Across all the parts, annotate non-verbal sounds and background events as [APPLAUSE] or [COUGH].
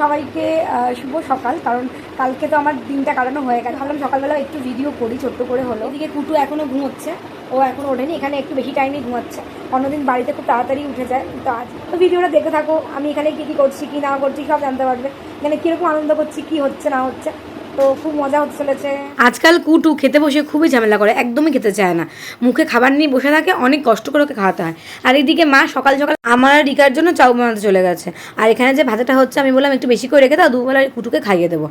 সবাইকে শুভ সকাল, কারণ কালকে তো আমার দিনটা কাটানো হয়ে গেছে। ভাবলাম সকালবেলা একটু ভিডিও করি, ছোট্ট করে হলো এদিকে কুটু এখনও ঘুমোচ্ছে, ও এখন ওঠেনি, এখানে একটু বেশি টাইমে ঘুমাচ্ছে। অন্যদিন বাড়িতে খুব তাড়াতাড়ি উঠে যায়, তো আজ। তো ভিডিওটা দেখে থাকো, আমি এখানে কী কী করছি, কী না করছি, সব জানতে পারবে। এখানে কীরকম আনন্দ করছি, কী হচ্ছে, না হচ্ছে। তো খুব মজা হতে চলেছে। আজকাল কুটু খেতে বসে খুবই ঝামেলা করে, একদমই খেতে চায় না। মুখে খাবার নিয়ে বসে থাকে, অনেক কষ্ট করে ওকে খাওয়াতে হয়। আর এদিকে মা সকাল সকাল আমার আর রিকার জন্য চাউ বানাতে চলে গেছে। আর এখানে যে ভাতাটা হচ্ছে, আমি বললাম একটু বেশি করে রেখে দাও দুবেলা কুটুকে খাইয়ে দেবো।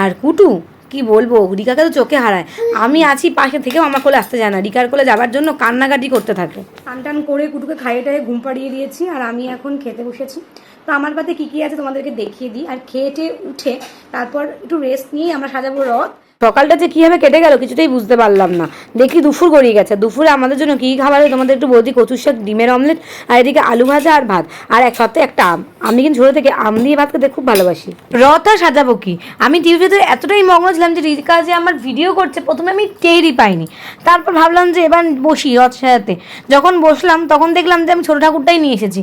আর কুটু কি বলব? রিকাকে তো চোখে হারায়। আমি আছি পাশে থেকেও আমার কোলে আসতে যায় না। রিকার কোলে যাবার জন্য কান্নাকাটি করতে থাকে। টান করে কুটুকে খাইয়ে টাইয়ে ঘুম পাড়িয়ে দিয়েছি আর আমি এখন খেতে বসেছি। তো আমার পাতে কী কী আছে তোমাদেরকে দেখিয়ে দিই। আর খেয়ে উঠে তারপর একটু রেস্ট নিয়ে আমরা সাজাবো রথ। সকালটা যে কীভাবে কেটে গেল কিছুতেই বুঝতে পারলাম না। দেখি দুপুর গড়িয়ে গেছে। দুপুরে আমাদের জন্য কী খাবার তোমাদের একটু বলছি, কচুর শাক, ডিমের অমলেট, আর এদিকে আলু ভাজা আর ভাত। আর এক সপ্তাহে একটা আম। আমি কিন্তু ছোটো থেকে আম দিয়ে ভাত খেতে খুব ভালোবাসি। রথ সাজাবো কি? আমি টিভিতে এতটাই মগ্ন ছিলাম যে রিকা যে আমার ভিডিও করছে, প্রথমে আমি টেরই পাইনি। তারপর ভাবলাম যে এবার বসি রথ সাজাতে। যখন বসলাম, তখন দেখলাম যে আমি ছোটো ঠাকুরটাই নিয়ে এসেছি।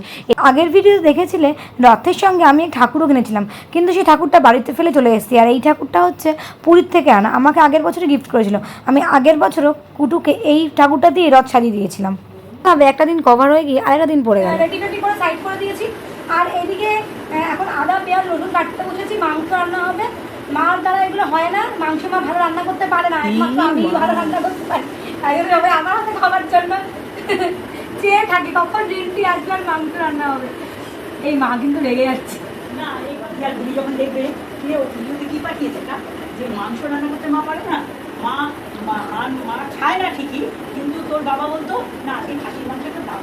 আগের ভিডিও দেখেছিলে, রথের সঙ্গে আমি ঠাকুরও কিনেছিলাম। কিন্তু সেই ঠাকুরটা বাড়িতে ফেলে চলে এসেছি। আর এই ঠাকুরটা হচ্ছে পুরীর থেকে আনা। আমাকে আগের বছরে গিফট করেছিল। আমি আগের বছরও কুটুকে এই ঠাকুরটা দিয়ে রথ সাজিয়ে দিয়েছিলাম। তবে একটা দিন কভার হয়ে গিয়ে আরেকটা দিন পড়ে গেল। করে সাইড করে দিয়েছি। আর এদিকে এখন আদা পেঁয়াজ রসুন কাটতে বসেছি মাংস রান্না হবে। মার দ্বারা এগুলো হয় না মাংস মা ভালো রান্না করতে পারে না একমাত্র আমি ভালো রান্না করতে পারি। তাই জন্য হবে আমার হাতে খাবার জন্য চেয়ে থাকি কখন ডিমটি আসবে আর মাংস রান্না হবে। এই মা কিন্তু রেগে যাচ্ছে। না এই যখন দেখবে কি পাঠিয়েছে না যে মাংস রান্না করতে মা পারে না মা মা খায় না ঠিকই কিন্তু তোর বাবা বলতো না আজকে খাসির মাংসটা দাও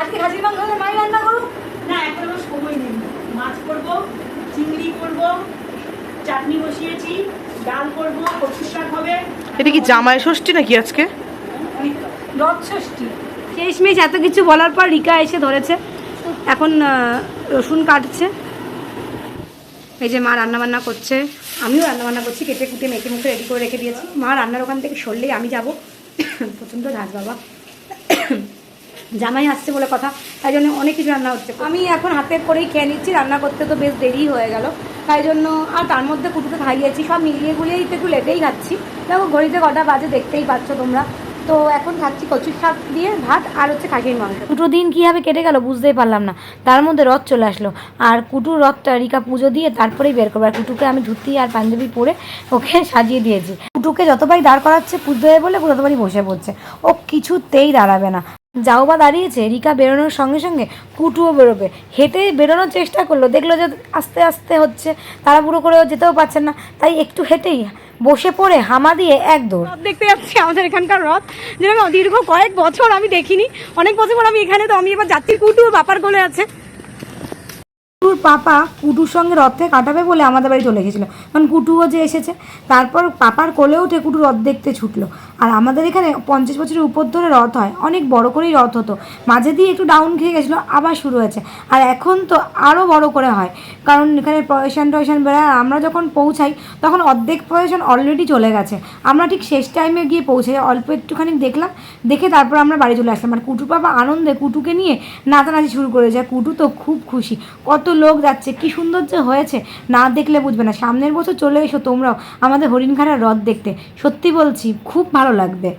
আজকে খাসির মাংস হলে মাই রান্না করুক? না এখন আমার সময় নেই। মাছ করব চিংড়ি করব চাটনি বসিয়েছি ডাল করব কচুর শাক হবে। এটা কি জামাই ষষ্ঠী নাকি আজকে? রথ ষষ্ঠী শেষমেশ এত কিছু বলার পর রিকা এসে ধরেছে। এখন রসুন কাটছে। এই যে মা রান্না বান্না করছে, আমিও রান্নাবান্না করছি, কেটে কুটে মেখে মুখে রেডি করে রেখে দিয়েছি। মা রান্নার ওখান থেকে সরলেই আমি যাব। [COUGHS] প্রচণ্ড ঝাঁজ বাবা। [COUGHS] জামাই আসছে বলে কথা, তাই জন্য অনেক কিছু রান্না হচ্ছে। আমি এখন হাতে করেই খেয়ে নিচ্ছি, রান্না করতে তো বেশ দেরি হয়ে গেল। তাই জন্য আর তার মধ্যে কুটুকে খাইয়েছি, সব মিলিয়ে গুলিয়েই তো একটু লেটেই খাচ্ছি। দেখো ঘড়িতে কটা বাজে দেখতেই পাচ্ছ তোমরা। তো এখন খাচ্ছি কচুর শাক দিয়ে ভাত আর হচ্ছে খাসির মাংস। দুটো দিন কীভাবে কেটে গেল বুঝতেই পারলাম না। তার মধ্যে রথ চলে আসলো। আর কুটুর রথটা রিকা পুজো দিয়ে তারপরেই বের করব। আর কুটুকে আমি ধুতি আর পাঞ্জাবি পরে ওকে [LAUGHS] সাজিয়ে দিয়েছি। কুটুকে যতবারই দাঁড় করাচ্ছে পুজো বলে ততবারই বসে পড়ছে। ও কিছুতেই দাঁড়াবে না। যাও বা দাঁড়িয়েছে, রিকা বেরোনোর সঙ্গে সঙ্গে কুটুও বেরোবে। হেঁটে বেরোনোর চেষ্টা করল, দেখল যে আস্তে আস্তে হচ্ছে তারা পুরো করেও যেতেও পারছেন না, তাই একটু হেঁটেই বসে পড়ে হামা দিয়ে এক দৌড়। দেখতে যাচ্ছি, আমাদের এখানকার রথ। যেরকম দীর্ঘ কয়েক বছর আমি দেখিনি, অনেক বছর আমি এখানে, তো আমি এবার যাত্রীর কুটু বাপার কোলে আছে। কুটুর পাপা কুটুর সঙ্গে রথে কাটাবে বলে আমাদের বাড়ি চলে গেছিল। কারণ কুটুও যে এসেছে, তারপর পাপার কোলে উঠে কুটু রথ দেখতে ছুটলো। আর আমাদের এখানে পঞ্চাশ বছরের উপর ধরে রথ হয়, অনেক বড় করেই রথ হতো। মাঝে দিয়ে একটু ডাউন খেয়ে গেছিল, আবার শুরু হয়েছে। আর এখন তো আরও বড় করে হয়, কারণ এখানে প্রয়েশন টয়েশন বেড়ায়, আর আমরা যখন পৌঁছাই, তখন অর্ধেক প্রয়েশন অলরেডি চলে গেছে। আমরা ঠিক শেষ টাইমে গিয়ে পৌঁছে যাই, অল্প একটুখানি দেখলাম, দেখে তারপর আমরা বাড়ি চলে আসলাম। আর কুটু পাপা আনন্দে কুটুকে নিয়ে নাচানাচি শুরু করে যায় কুটু তো খুব খুশি, কত লোক যাচ্ছে, কি সুন্দর যে হয়েছে, না দেখলে বুঝবে না। সামনের বছর চলে এসো তোমরাও, আমাদের হরিণঘাটার রথ দেখতে। সত্যি বলছি, খুব ভালো লাগবে।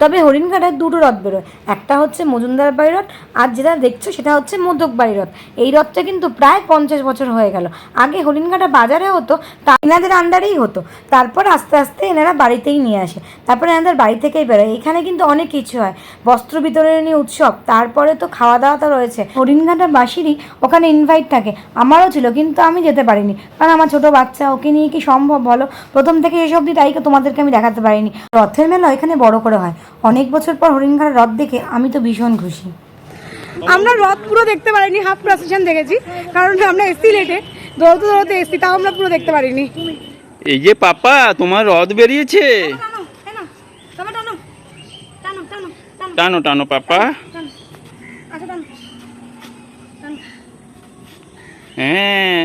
তবে হরিণঘাটায় দুটো রথ বেরোয়। একটা হচ্ছে মজুমদার বাড়ি রথ, আর যেটা দেখছ সেটা হচ্ছে মোদক বাড়ি রথ। এই রথটা কিন্তু প্রায় পঞ্চাশ বছর হয়ে গেল। আগে হরিণঘাটা বাজারে হতো, তা এনাদের আন্ডারেই হতো। তারপর আস্তে আস্তে এনারা বাড়িতেই নিয়ে আসে। তারপর এনাদের বাড়ি থেকেই বেরোয়। এখানে কিন্তু অনেক কিছু হয়। বস্ত্র বিতরণী উৎসব, তারপরে তো খাওয়া দাওয়া তো রয়েছে। হরিণঘাটা বাসিরই ওখানে ইনভাইট থাকে। আমারও ছিল, কিন্তু আমি যেতে পারিনি। কারণ আমার ছোট বাচ্চা, ওকে নিয়ে কি সম্ভব বলো? প্রথম থেকে শেষ অবধি তাই তোমাদেরকে আমি দেখাতে পারিনি। রথের মেলা এখানে বড় করে হয়। অনেক বছর পর হরিণঘাটার রথ দেখে আমি তো ভীষণ খুশি। আমরা রথ পুরো দেখতে পারিনি হাফ প্রসেশন দেখেছি কারণ আমরা এসছি লেটে দৌড়তে দৌড়তে এসছি তাও আমরা পুরো দেখতে পারিনি। এই যে পাপা তোমার রথ বেরিয়েছে? টানো টানো তবে টানো টানো টানো টানো। টানো টানো পাপা। টানো আচ্ছা টানো। টানো। হ্যাঁ।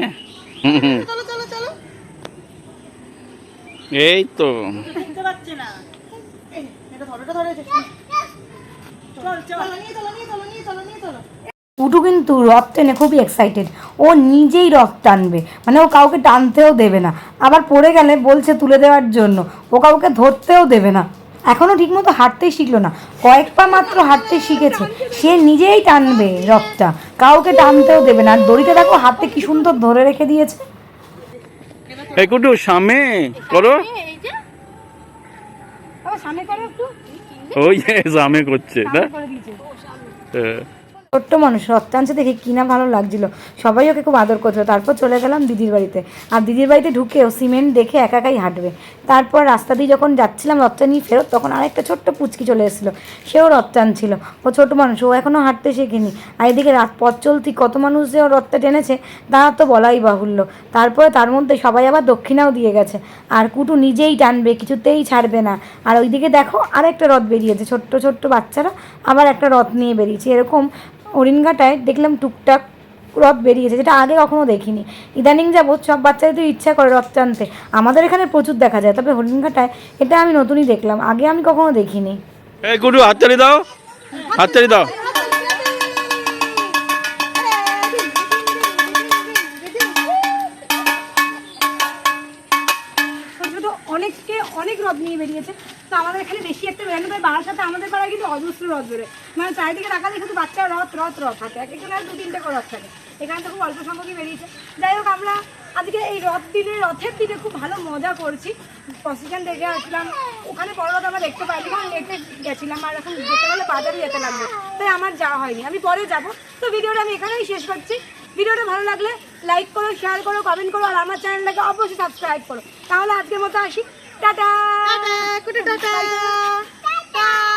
এই তো দেখতে পাচ্ছে না এই, এটা ধরো ধরে কুটু কিন্তু রথ টেনে খুবই এক্সাইটেড ও নিজেই রথ টানবে। মানে ও কাউকে টানতেও দেবে না। আবার পড়ে গেলে বলছে তুলে দেওয়ার জন্য। ও কাউকে ধরতেও দেবে না। এখনও ঠিকমতো হাঁটতেই শিখলো না। কয়েক পা মাত্র হাঁটতে শিখেছে। সে নিজেই টানবে রথটা। কাউকে টানতেও দেবে না। আর দড়িটা দেখো হাতে কি সুন্দর ধরে রেখে দিয়েছে। একটু সামনে করো। সামনে করো একটু ওই যে সামনে করছে না? হ্যাঁ। ছোট্ট মানুষ টানছে দেখে কিনা ভালো লাগছিল। সবাই ওকে খুব আদর করছিল। তারপর চলে গেলাম দিদির বাড়িতে। আর দিদির বাড়িতে ঢুকেও সিমেন্ট দেখে একা একাই হাঁটবে। তারপর রাস্তা দিয়ে যখন যাচ্ছিলাম রথটা নিয়ে ফেরত, তখন আরেকটা ছোট্ট পুচকি চলে এসেছিল। সেও রথ টানছিল ও ছোট মানুষ, ও এখনও হাঁটতে শেখেনি। আর এদিকে রাত পথ চলতি কত মানুষ যে ও রথটা টেনেছে, তা তো বলাই বাহুল্য। তারপরে তার মধ্যে সবাই আবার দক্ষিণাও দিয়ে গেছে। আর কুটু নিজেই টানবে, কিছুতেই ছাড়বে না। আর ওইদিকে দেখো আরেকটা রথ বেরিয়েছে। ছোট্ট ছোট্ট বাচ্চারা আবার একটা রথ নিয়ে বেরিয়েছে। এরকম হরিণঘাটায় দেখলাম টুকটাক রথ বেরিয়েছে, যেটা আগে কখনো দেখিনি। ইদানিং যাবৎ সব বাচ্চাদের তো ইচ্ছা করে রথ টানতে। আমাদের এখানে প্রচুর দেখা যায়, তবে হরিণঘাটায় এটা আমি নতুনই দেখলাম, আগে আমি কখনো দেখিনি। এই কুটু হাততালি দাও। হাততালি দাও। অনেককে অনেক রথ নিয়ে বেরিয়েছে। তো আমাদের এখানে বেশি একটা বেরোনো তাই বাড়ার সাথে আমাদের পাড়ায় কিন্তু অজস্র রথ বেরোয় মানে চারিদিকে তাকালে শুধু বাচ্চা রথ রথ রথ থাকে। এক একজনের দু তিনটে করে রথ থাকে। এখানে তো খুব অল্প সংখ্যকই বেরিয়েছে। যাই হোক, আমরা আজকে এই রথ দিনে, রথের দিনে খুব ভালো মজা করছি। প্রসিশন দেখে আসলাম। ওখানে বড় রথ আমরা দেখতে পাইনি, কারণ লেটে গেছিলাম আর এখন যেতে গেলে বাজারে যেতে লাগবে। তাই আমার যাওয়া হয়নি। আমি পরে যাব। তো ভিডিওটা আমি এখানেই শেষ করছি। ভিডিওটা ভালো লাগলে লাইক করো শেয়ার করো কমেন্ট করো আর আমার চ্যানেলটাকে অবশ্যই সাবস্ক্রাইব করো। তাহলে আজকের মতো আসি। টাটা! টাটা!